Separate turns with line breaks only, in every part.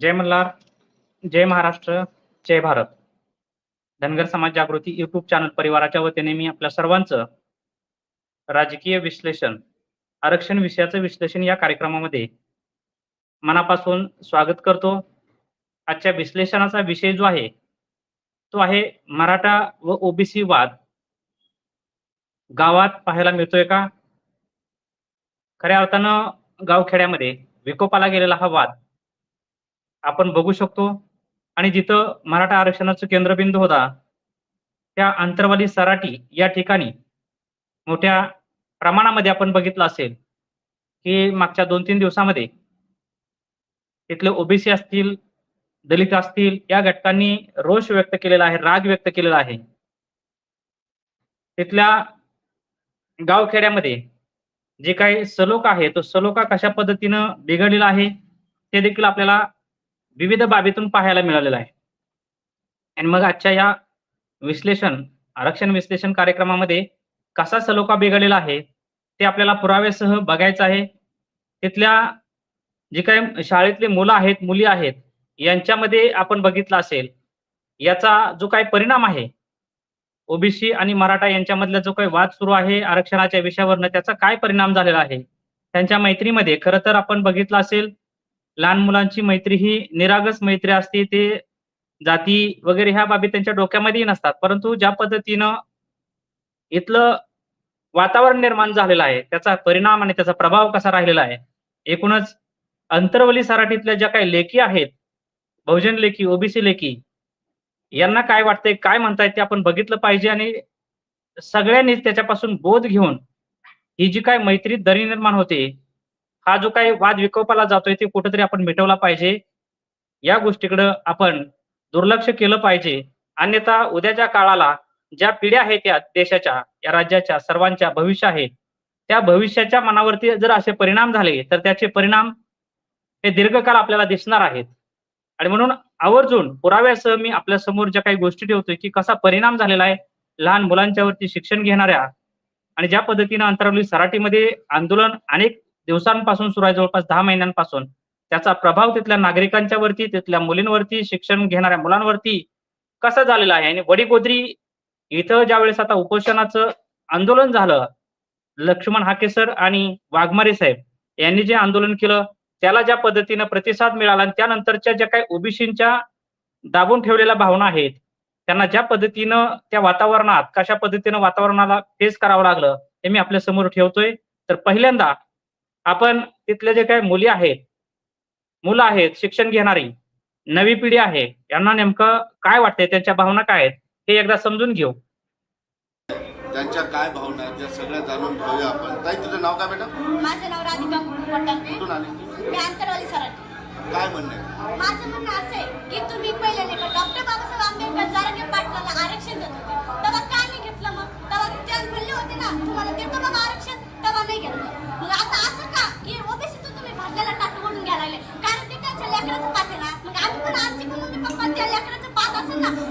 जय मल्हार जय महाराष्ट्र जय भारत. धनगर समाज जागृती YouTube channel परिवाराच्या वतीने मी आपल्या सर्वांचं राजकीय विश्लेषण आरक्षण विषयाचं विश्लेषण या कार्यक्रमामध्ये मनापासून स्वागत करतो. आजच्या विश्लेषणाचा विषय जो आहे तो आहे मराठा व ओबीसी वाद. गावात पाहायला मिळतोय का? खऱ्या अर्थानं गावखेड्यामध्ये विकोपाला गेलेला हा वाद आपण बघू शकतो. आणि जिथं मराठा आरक्षणाचं केंद्रबिंदू होता त्या अंतरवाली सराटी या ठिकाणी मोठ्या प्रमाणामध्ये आपण बघितलं असेल की मागच्या दोन तीन दिवसामध्ये तिथले ओबीसी असतील दलित असतील या घटकांनी रोष व्यक्त केलेला आहे राग व्यक्त केलेला आहे. तिथल्या गावखेड्यामध्ये जे काही सलोखा आहे तो सलोखा कशा पद्धतीनं बिघडलेला आहे ते देखील आपल्याला विविध बाबीतून पाहायला मिळालेलं आहे. आणि मग आजच्या या विश्लेषण आरक्षण विश्लेषण कार्यक्रमामध्ये कसा सलोखा बिघडलेला आहे ते आपल्याला पुराव्यासह बघायचं आहे. तिथल्या जे काही शाळेतले मुलं आहेत मुली आहेत यांच्यामध्ये आपण बघितलं असेल याचा जो काही परिणाम आहे ओबीसी आणि मराठा यांच्यामधला जो काही वाद सुरू आहे आरक्षणाच्या विषयावरनं त्याचा काय परिणाम झालेला आहे त्यांच्या मैत्रीमध्ये खरं तर आपण बघितलं असेल लहान मुलांची मैत्री ही निरागस मैत्री असते ते जाती वगैरे ह्या बाबी त्यांच्या डोक्यामध्ये नसतात. परंतु ज्या पद्धतीनं इथलं वातावरण निर्माण झालेलं आहे त्याचा परिणाम आणि त्याचा प्रभाव कसा राहिलेला आहे एकूणच अंतरवली सराठीतल्या ज्या काही लेखी आहेत बहुजन लेखी ओबीसी लेखी यांना काय वाटतंय काय म्हणतायत ते आपण बघितलं पाहिजे आणि सगळ्यांनीच त्याच्यापासून बोध घेऊन ही जी काय मैत्री दरी निर्माण होते हा जो काही वाद विकोपाला जातोय ते कुठेतरी आपण मिटवला पाहिजे. या गोष्टीकडं आपण दुर्लक्ष केलं पाहिजे. अन्यथा उद्याच्या काळाला ज्या पिढ्या आहेत त्या देशाच्या या राज्याच्या सर्वांच्या भविष्य आहेत त्या भविष्याच्या मनावरती जर असे परिणाम झाले तर त्याचे परिणाम हे दीर्घकाळ आपल्याला दिसणार आहेत. आणि म्हणून आवर्जून पुराव्यासह मी आपल्यासमोर ज्या काही गोष्टी ठेवतोय की कसा परिणाम झालेला आहे लहान मुलांच्यावरती शिक्षण घेणाऱ्या आणि ज्या पद्धतीनं अंतरावली सराटीमध्ये आंदोलन अनेक दिवसांपासून सुरू आहे जवळपास दहा महिन्यांपासून. त्याचा प्रभाव तिथल्या नागरिकांच्या वरती तिथल्या मुलींवरती शिक्षण घेणाऱ्या मुलांवरती कसा झालेला आहे? आणि वडीगोद्री इथं ज्यावेळेस आता उपोषणाचं आंदोलन झालं लक्ष्मण हाकेसर आणि वाघमारे साहेब यांनी जे आंदोलन केलं त्याला ज्या पद्धतीनं प्रतिसाद मिळाला आणि त्यानंतरच्या ज्या काही ओबीसींच्या दाबून ठेवलेल्या भावना आहेत त्यांना ज्या पद्धतीनं त्या वातावरणात कशा पद्धतीनं वातावरणाला फेस करावं लागलं हे मी आपल्यासमोर ठेवतोय. तर पहिल्यांदा आपण तिथले जे काही मुली आहेत मुलं आहेत शिक्षण घेणारी नवी पिढी आहे यांना नेमकं काय वाटतंय त्यांच्या भावना काय आहेत हे एकदा समजून घेऊ.
त्यांच्या काय भावना आहेत त्या सगळ्या जाणून घेऊया आपण. ताई तुझं नाव काय बेटा?
माझं नाव राधिका
कुठून आली
मी अंतरवाली सराटी
काय म्हणणं आहे?
माझं म्हणणं असं आहे की तुम्ही पहिले नाही का डॉक्टर बाबासाहेब आंबेडकर जारंगे पाटलाला आरक्षण देत होते. तेव्हा का नाही घेतलं मग? तेव्हा ते म्हणले होते ना तुम्हाला देतो बाबा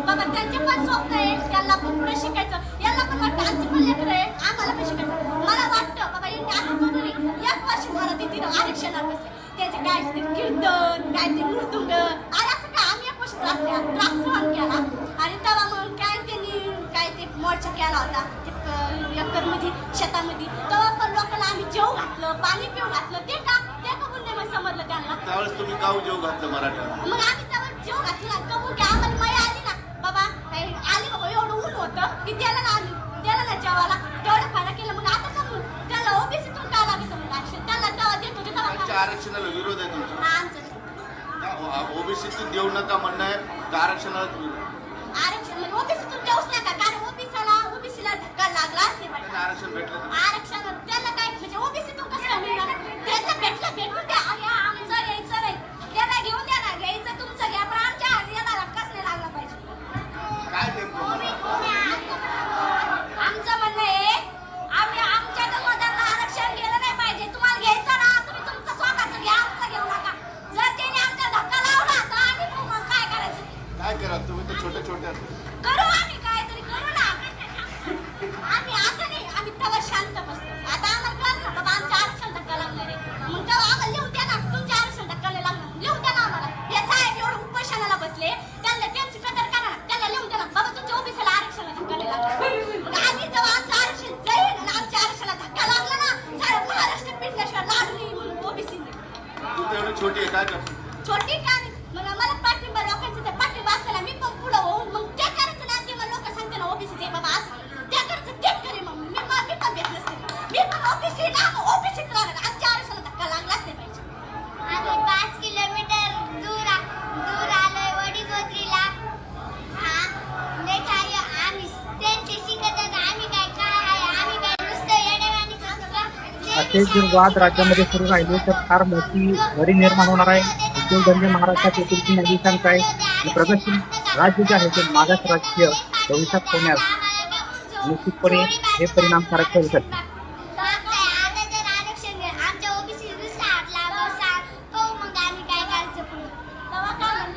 बाबा त्यांचे पण स्वप्न आहे. त्यांना पण पुढे शिकायचं याला पण वाटतं आमची पण लेकरं आहे. आम्हाला पण शिकायचं. मला वाटतं बाबा यांनी आता कुठेतरी एक वर्ष झालं ते तिथं आरक्षणाला बसले त्याचे काय ते कीर्तन काय ते मृदुंग. अरे असं काय? आम्ही एक वर्ष त्रास त्रास सहन केला. आणि तेव्हा मग काय त्यांनी काय ते मोर्चा केला होता ते एकरमध्ये शेतामध्ये. तेव्हा पण लोकांना आम्ही जेव घातलं पाणी पिऊ घातलं. ते का ते कबूल नाही मग समजलं त्यांना.
त्यावेळेस तुम्ही गाव जेव घातलं मराठ्याला
मग आम्ही तेव्हा जेव घातला. कबूल की आम्हाला आली बाबा आली एवढं ऊन होतं की त्याला ना आम्ही त्याला ना जेवायला तेवढं खायला केलं. मग आता कबूल त्याला ओबीसीतून काय लागेल मग? आरक्षण त्याला तेव्हा देत होते तेव्हा?
आरक्षणाला विरोध आहे तुमचा.
आमचं
ओबीसीतून देऊ नका म्हणणं आहे. का आरक्षणाला?
आरक्षण म्हणजे ओबीसीतून देऊच नका. कारण ओबीसीला ओबीसीला धक्का लागला
आरक्षण भेटलं
असे
जर वाद राज्यामध्ये सुरू राहिले तर फार मोठी भरी निर्माण होणार आहे. उद्योगधंदे महाराष्ट्रात येथील नागरिकांचा आहे. प्रगतशील राज्य जे आहे ते मागास राज्य भविष्यात होण्यास निश्चितपणे हे परिणामकारक ठरू शकते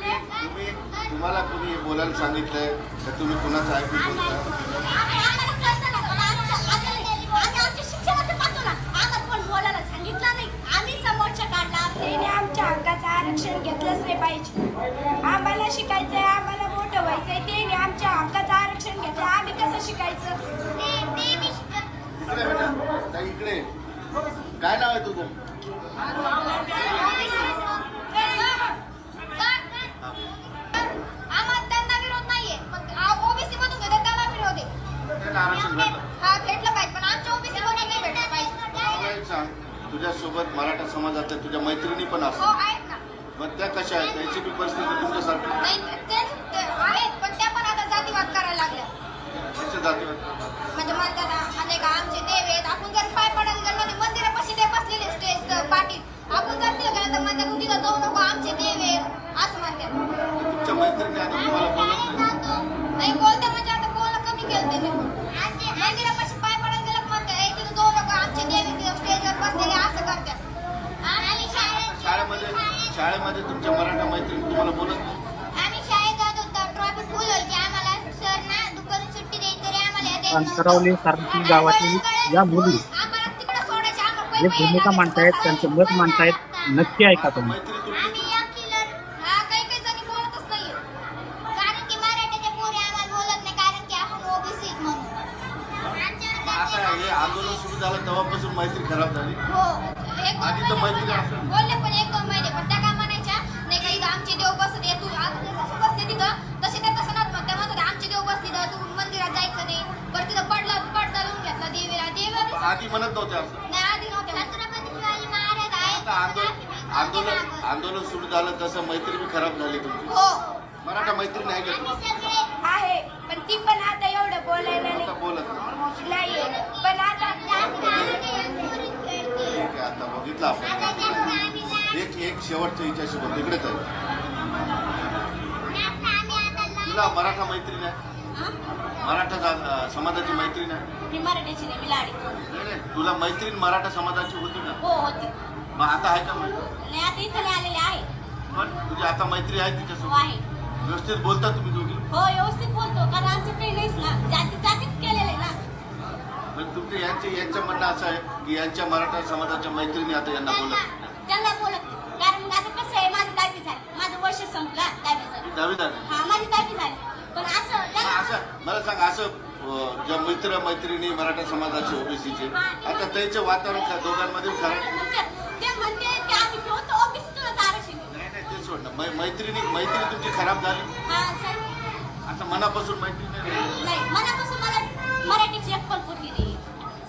तुम्हाला कोणी बोलायला सांगितलंय तर तुम्ही कुणाचं ऐकून बोलता
आम्ही- आम्हाला कळतं ना, पण आमच्या- आम्हाला- आम्ही आमच्या शिक्षणाचं पाहतो ना, आम्हाला कोण बोलायला सांगितलं नाही. आम्ही समोरच्या काढला.
त्यांनी आमच्या हक्काचं आरक्षण घेतलंच नाही पाहिजे आम्हाला शिकायचंय आम्हाला मोठं व्हायचंय त्यांनी आमच्या हक्काचं आरक्षण घेतलं आम्ही कसं शिकायचं?
ते- ते
इकडे बेटा. ताई, इकडे काय नाव आहे तुझं?
हा
तुझ्यासोबत मराठा समाजातल्या तुझ्या मैत्रिणी पण
हो
असतात
ना
मग त्या कशा आहेत? त्यांची बी परिस्थिती तुमच्यासारखी
नाही ते ते आहेत पण त्या पण आता जातीवाद करायला लागल्या
कशा जाती
म्हणजे म्हणतात आ- अनेक आमचे देव आहेत आपण जर पाय पडायला गेलो तर मंदिरापाशी ते बसलेले स्टेज पाठीत आपण जर तिथं गेलं तर म्हणतात "तू तिथं जाऊ नको आमचे देव आहेत असं म्हणतात
तुमच्या मैत्रिणी आता तुम्हाला बोलत नाही
नाही बोलते म्हणजे आता बोलणं कमी केलं त्यांनी मंदिरापाशी पाय पडायला गेलं की म्हणतात "ए, तिथं जाऊ नको आमचे देव आहेत, तिथं स्टेजवर बसलेले असं करतात आम्ही शाळेत
शाळेमध्ये शाळेमध्ये तुमच्या मराठा मैत्रिणी तुम्हाला बोलत नाही
आम्ही शाळेत जात होतो ट्रॉफी फुल व्हायची आम्हाला सर ना दुपारी सुट्टी द्यायची तरी आम्हाला येता येत नव्हतं.
अंतरावली सारखी गावातील या मुली
आम्हाला तिकडं सोडायचे, आम्हाला
जे भूमिका. मांडतायत त्यांचं मत मांडतायत नक्की ऐका तुम्ही.
मैत्री तुटली
आम्ही या किलर हा काही काही जणी बोलतच नाहीये कारण की मराठीचे पोरे आम्हाला बोलत नाही कारण की आपण ओबीसी म्हणून
मग आता हे आंदोलन सुरू झालं तेव्हापासून मैत्री खराब झाली.
हो
आधी तर मैत्री असेल.
बोलले पण एक दोन महिने पण त्या काय म्हणायच्या नाही का इथं आमचे देव बसत आहे, तू आता ते जसे बसले तिथं तसे त्या तसं नव्हतं म्हणत. त्या म्हणत होत्या, आमचे देव बसले तिथं तू मंदिरात जायचं नाही बरं तिथं पडला पडदा लावून घेतला देवीला देवाने
आधी म्हणत नव्हते असं.
नाही
आता आंदोलन आंदोलन आंदोलन सुरू झालं तसं मैत्री बी खराब झाली तुमची.
हो.
मराठा मैत्री नाही का
आम्ही
तुमची?
सगळे
आहे पण ती पण आता एवढं बोलायला
आता
नाही.
बोलत नाही.
पण आता
ठीक आहे आता बघितलं आपण. एक एक शेवटच्या हिच्याशी बोलतो इकडेच आहे तुला मराठा मैत्रीण आहे
हा?
मराठा समाजाची मैत्रीण आहे.
मी मराठीची नाही मी लाडी
नाही, नाही, तुला मैत्रीण मराठा समाजाची होती ना
हो होती.
मग आता आहे का मैत्रीण?
नाही आता इथं आलेले आहे.
पण तुझी आता मैत्री आहे
हो
तिच्यासोबत
आहे.
व्यवस्थित बोलता तुम्ही दोघी?
हो व्यवस्थित बोलतो कारण आमचं काही नाहीच ना. जाती जातीत केलेलं आहे ना.
पण तुमचे यांचे यांचं म्हणणं असं आहे की यांच्या मराठा समाजाच्या मैत्रिणी आता यांना बोलत नाही.
त्यांना बोलत नाही. कारण मग आता कसं आहे माझं दहावी झाली माझं वर्ष संपलं दहावी झालं
ही दहावी झाली
हा माझी दहावी झाली पण असं
मग
त्यांना
असं मला सांग असं अं, ज्या मित्र मैत्रिणी मराठा समाजाचे ओबीसीचे आता त्यांचे वातावरण दोघांमध्ये. नाही नाही ते सोड मैत्रिणी मैत्री तुमची खराब झाली?
हा सर
आता मनापासून मैत्री नाही राहिली.
नाही मनापासून मला मराठीची एक पण पोरगी नाही.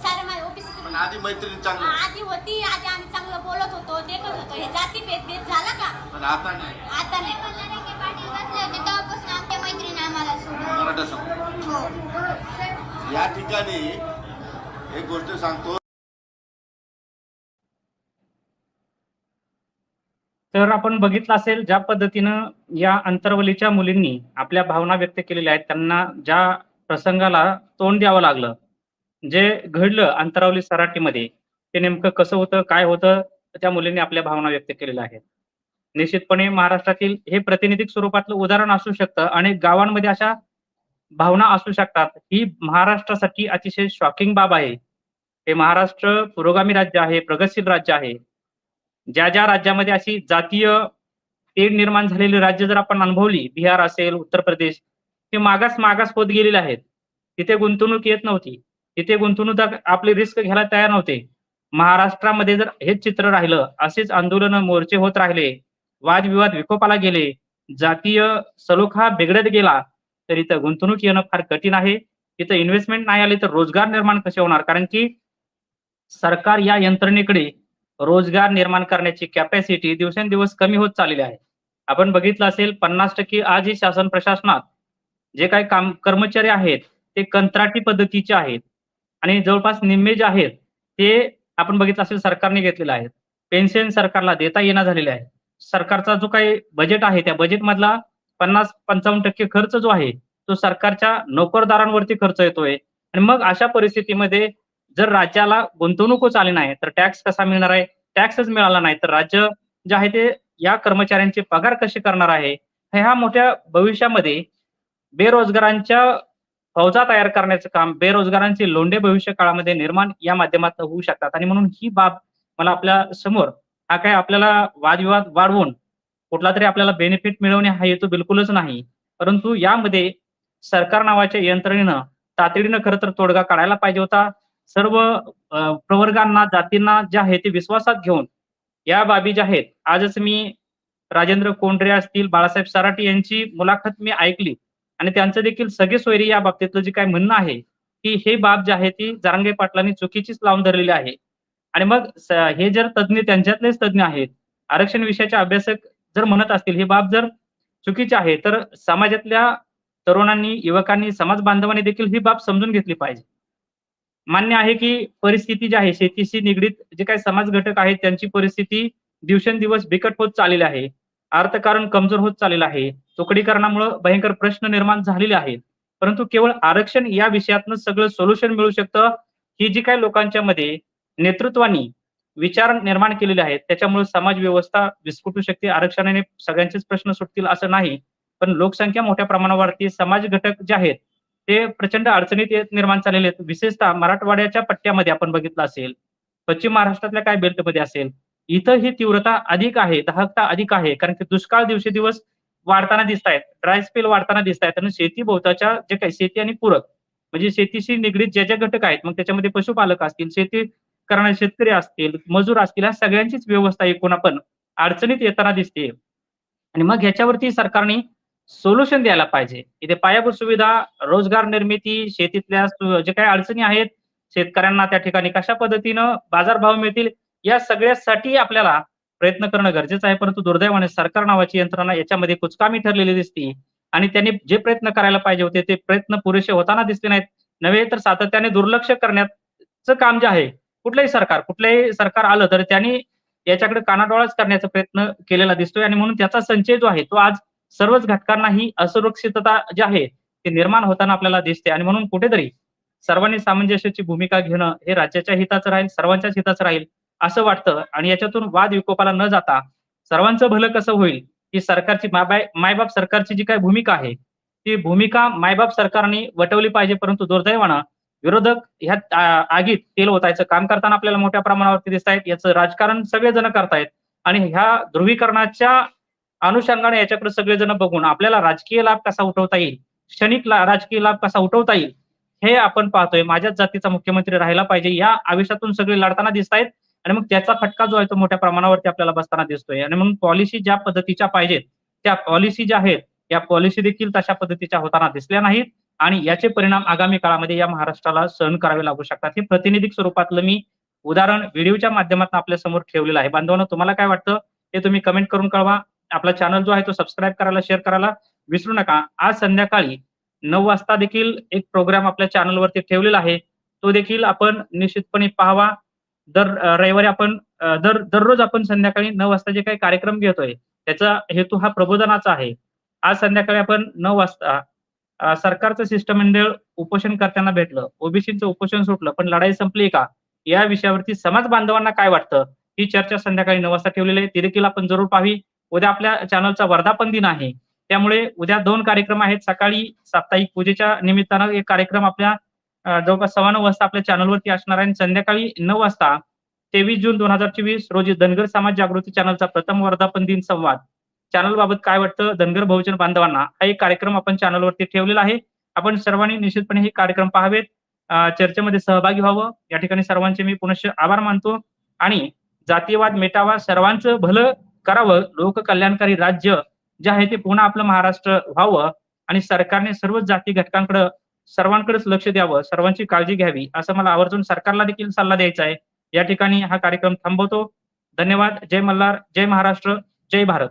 सारं माझ्या ऑफिसतून
पण आधी मैत्रिणी चांगली
आधी होती आधी आम्ही चांगलं बोलत होतो देखत होतो. हे जाती भेदभेद झाला का?
पण आता नाही.
आता नाही.
कल्लारंगे पाटील बसले होते तेव्हापासून आमच्या मैत्रिणी आम्हाला सोडून.
मराठा समाज.
हो.
या ठिकाणी एक गोष्ट सांगतो.
तर आपण बघितलं असेल ज्या पद्धतीनं या अंतरवलीच्या मुलींनी आपल्या भावना व्यक्त केलेल्या आहेत त्यांना ज्या प्रसंगाला तोंड द्यावं लागलं जे घडलं अंतरावली सराटीमध्ये ते नेमकं कसं होतं काय होतं त्या मुलींनी आपल्या भावना व्यक्त केलेल्या आहेत. निश्चितपणे महाराष्ट्रातील हे प्रतिनिधिक स्वरूपातलं उदाहरण असू शकतं अनेक गावांमध्ये अशा भावना असू शकतात. ही महाराष्ट्रासाठी अतिशय शॉकिंग बाब आहे. हे महाराष्ट्र पुरोगामी राज्य आहे प्रगतशील राज्य आहे. ज्या ज्या राज्यामध्ये अशी जातीय तेढ निर्माण झालेली राज्य जर आपण अनुभवली बिहार असेल उत्तर प्रदेश हे मागास मागास होत गेलेले आहेत. तिथे गुंतवणूक येत नव्हती. तिथे गुंतवणूक आपली रिस्क घ्यायला तयार नव्हते. महाराष्ट्रामध्ये जर हेच चित्र राहिलं असेच आंदोलन मोर्चे होत राहिले वादविवाद विकोपाला गेले जातीय सलोखा बिघडत गेला तर इथं गुंतवणूक येणं फार कठीण आहे. इथं इन्व्हेस्टमेंट नाही आली तर रोजगार निर्माण कसे होणार? कारण की सरकार या यंत्रणेकडे रोजगार निर्माण करण्याची कॅपॅसिटी दिवसेंदिवस कमी होत चाललेली आहे. आपण बघितलं असेल पन्नास टक्के आजही शासन प्रशासनात जे काही काम कर्मचारी आहेत ते कंत्राटी पद्धतीचे आहेत. आणि जवळपास निम्मे जे आहेत ते आपण बघितलं असेल सरकारने घेतलेले आहेत. पेन्शन सरकारला देता येणार झालेले आहे. सरकारचा जो काही बजेट आहे त्या बजेटमधला पन्नास पंचावन्न टक्के खर्च जो आहे तो सरकारच्या नोकरदारांवरती खर्च येतोय. आणि मग अशा परिस्थितीमध्ये जर राज्याला गुंतवणूकच आली नाही तर टॅक्स कसा मिळणार आहे? टॅक्सच मिळाला नाही तर राज्य जे आहे ते या कर्मचाऱ्यांचे पगार कसे करणार आहे? ह्या मोठ्या भविष्यामध्ये बेरोजगारांच्या फौजा तयार करण्याचं काम बेरोजगारांचे लोंढे भविष्य काळामध्ये निर्माण या माध्यमातून होऊ शकतात. आणि म्हणून ही बाब मला आपल्यासमोर हा काय आपल्याला वादविवाद वाढवून कुठला तरी आपल्याला बेनिफिट मिळवणे हा हेतू बिलकुलच नाही. परंतु यामध्ये सरकार नावाच्या यंत्रणेनं तातडीनं खरं तर तोडगा काढायला पाहिजे होता. सर्व प्रवर्गांना जातींना जे आहे ते विश्वासात घेऊन या बाबी ज्या आहेत आजच मी राजेंद्र कोंडरे असतील बाळासाहेब सराटी यांची मुलाखत मी ऐकली. आणि त्यांचं देखील सगळे सोयरी या बाबतीतलं जे काय म्हणणं आहे की हे बाब जे आहे ती जारंगे पाटलांनी चुकीचीच लावून धरलेली आहे. आणि मग हे जर तज्ज्ञ त्यांच्यातलेच तज्ज्ञ आहेत आरक्षण विषयाचे अभ्यासक जर म्हणत असतील ही बाब जर चुकीची आहे तर समाजातल्या तरुणांनी युवकांनी समाज बांधवांनी देखील ही बाब समजून घेतली पाहिजे. मान्य आहे की परिस्थिती जी आहे शेतीशी निगडीत जे काही समाज घटक आहेत त्यांची परिस्थिती दिवसेंदिवस बिकट होत चाललेली आहे. अर्थकारण कमजोर होत चाललेलं आहे. तुकडीकरणामुळे भयंकर प्रश्न निर्माण झालेले आहेत. परंतु केवळ आरक्षण या विषयातनं सगळं सोल्युशन मिळू शकतं ही जी काही लोकांच्या मध्ये नेतृत्वानी विचार निर्माण केलेले आहेत. त्याच्यामुळे समाज व्यवस्था विस्कुटू शकते. आरक्षणाने सगळ्यांचेच प्रश्न सुटतील असं नाही. पण लोकसंख्या मोठ्या प्रमाणावरती समाज घटक जे आहेत ते प्रचंड अडचणीत येत निर्माण झालेले आहेत. विशेषतः मराठवाड्याच्या पट्ट्यामध्ये आपण बघितलं असेल पश्चिम महाराष्ट्रातल्या काय बेल्टमध्ये असेल इथं ही तीव्रता अधिक आहे दाहकता अधिक आहे. कारण की दुष्काळ दिवसेदिवस वाढताना दिसत आहेत. ड्राय स्पेल वाढताना दिसत आहेत. आणि शेती भोवताच्या जे काही शेती आणि पूरक म्हणजे शेतीशी निगडीत जे जे घटक आहेत मग त्याच्यामध्ये पशुपालक असतील शेती करणारे शेतकरी असतील मजूर असतील या सगळ्यांचीच व्यवस्था एकूण आपण अडचणीत येताना दिसते. आणि मग ह्याच्यावरती सरकारने सोल्युशन द्यायला पाहिजे. इथे पायाभूत सुविधा रोजगार निर्मिती शेतीतल्या जे काही अडचणी आहेत शेतकऱ्यांना त्या ठिकाणी कशा पद्धतीनं बाजारभाव मिळतील या सगळ्यासाठी आपल्याला प्रयत्न करणं गरजेचं आहे. परंतु दुर्दैवाने सरकार नावाची यंत्रणा याच्यामध्ये कुचकामी ठरलेली दिसते. आणि त्यांनी जे प्रयत्न करायला पाहिजे होते ते प्रयत्न पुरेसे होताना दिसले नाहीत. नव्हे तर सातत्याने दुर्लक्ष करण्याचं काम जे आहे कुठलंही सरकार कुठलंही सरकार आलं तर त्यांनी याच्याकडे कानाडोळाच करण्याचा प्रयत्न केलेला दिसतोय आणि म्हणून त्याचा संचय जो आहे तो आज सर्वच घटकांना ही असुरक्षितता जी आहे ती निर्माण होताना आपल्याला दिसते आणि म्हणून कुठेतरी सर्वांनी सामंजस्याची भूमिका घेणं हे राज्याच्या हिताचं राहील सर्वांच्याच हिताचं राहील असं वाटतं आणि याच्यातून वाद विकोपाला न जाता सर्वांचं भलं कसं होईल ही सरकारची मायबाय मायबाप सरकारची जी काही भूमिका आहे ती भूमिका मायबाप सरकारने वटवली पाहिजे परंतु दुर्दैवानं विरोधक ह्या आगीत तेल ओतायचं काम करताना आपल्याला मोठ्या प्रमाणावरती दिसत आहेत याचं राजकारण सगळेजण करतायत. आणि ह्या ध्रुवीकरणाच्या अनुषंगाने याच्याकडे सगळेजण बघून आपल्याला राजकीय लाभ कसा उठवता येईल? क्षणिक राजकीय लाभ कसा उठवता येईल? हे आपण पाहतोय. माझ्याच जातीचा मुख्यमंत्री राहायला पाहिजे. या आवेशातून सगळे लढताना दिसत आहेत आणि मग त्याचा फटका जो आहे तो मोठ्या प्रमाणावरती आपल्याला बसताना दिसतोय. आणि मग पॉलिसी ज्या पद्धतीच्या पाहिजेत त्या पॉलिसी ज्या आहेत या पॉलिसी देखील तशा पद्धतीच्या होताना दिसल्या नाहीत. आणि याचे परिणाम आगामी काळामध्ये या महाराष्ट्राला सहन करावे लागू शकतात. हे प्रतिनिधिक स्वरूपातलं मी उदाहरण व्हिडिओच्या माध्यमातून आपल्यासमोर ठेवलेलं आहे. बांधवांना तुम्हाला काय वाटतं? हे तुम्ही कमेंट करून कळवा. आपला चॅनल जो आहे तो सबस्क्राईब करायला शेअर करायला विसरू नका. आज संध्याकाळी नऊ वाजता देखील एक प्रोग्राम आपल्या चॅनलवरती ठेवलेला आहे. तो देखील आपण निश्चितपणे पाहावा. दर रविवारी आपण दर दररोज आपण संध्याकाळी नऊ वाजता जे काही कार्यक्रम घेतोय त्याचा हेतू हा प्रबोधनाचा आहे. आज संध्याकाळी आपण नऊ वाजता सरकारचं शिष्टमंडळ म्हणजे उपोषण करताना भेटलं. ओबीसीचं उपोषण सुटलं पण लढाई संपली का? या विषयावरती समाज बांधवांना काय वाटतं? ही चर्चा संध्याकाळी नऊ वाजता ठेवलेली आहे. ती देखील आपण जरूर पाहावी. उद्या आपल्या चॅनलचा वर्धापन दिन आहे. त्यामुळे उद्या दोन कार्यक्रम आहेत. सकाळी साप्ताहिक पूजेच्या निमित्तानं एक कार्यक्रम आपल्या जवळपास सव्वा नऊ वाजता आपल्या चॅनलवरती असणार आहे. आणि संध्याकाळी नऊ वाजता तेवीस जून दोन हजार चोवीस रोजी धनगर समाज जागृती चॅनलचा प्रथम वर्धापन दिन संवाद. चॅनल बाबत काय वाटतं? धनगर बहुजन बांधवांना हा एक कार्यक्रम आपण चॅनलवरती ठेवलेला आहे. आपण सर्वांनी निश्चितपणे हे कार्यक्रम पाहावेत. चर्चेमध्ये सहभागी व्हावं. या ठिकाणी सर्वांचे मी पुनश्च आभार मानतो. आणि जातीयवाद मेटावा सर्वांचं भलं करावं. लोककल्याणकारी राज्य जे आहे ते पुन्हा आपलं महाराष्ट्र व्हावं. आणि सरकारने सर्वच जाती घटकांकडे सर्वांकडेच लक्ष द्यावं. सर्वांची काळजी घ्यावी. असं मला आवर्जून सरकारला देखील सल्ला द्यायचा आहे. या ठिकाणी हा कार्यक्रम थांबवतो. धन्यवाद. जय मल्हार. जय महाराष्ट्र. जय भारत.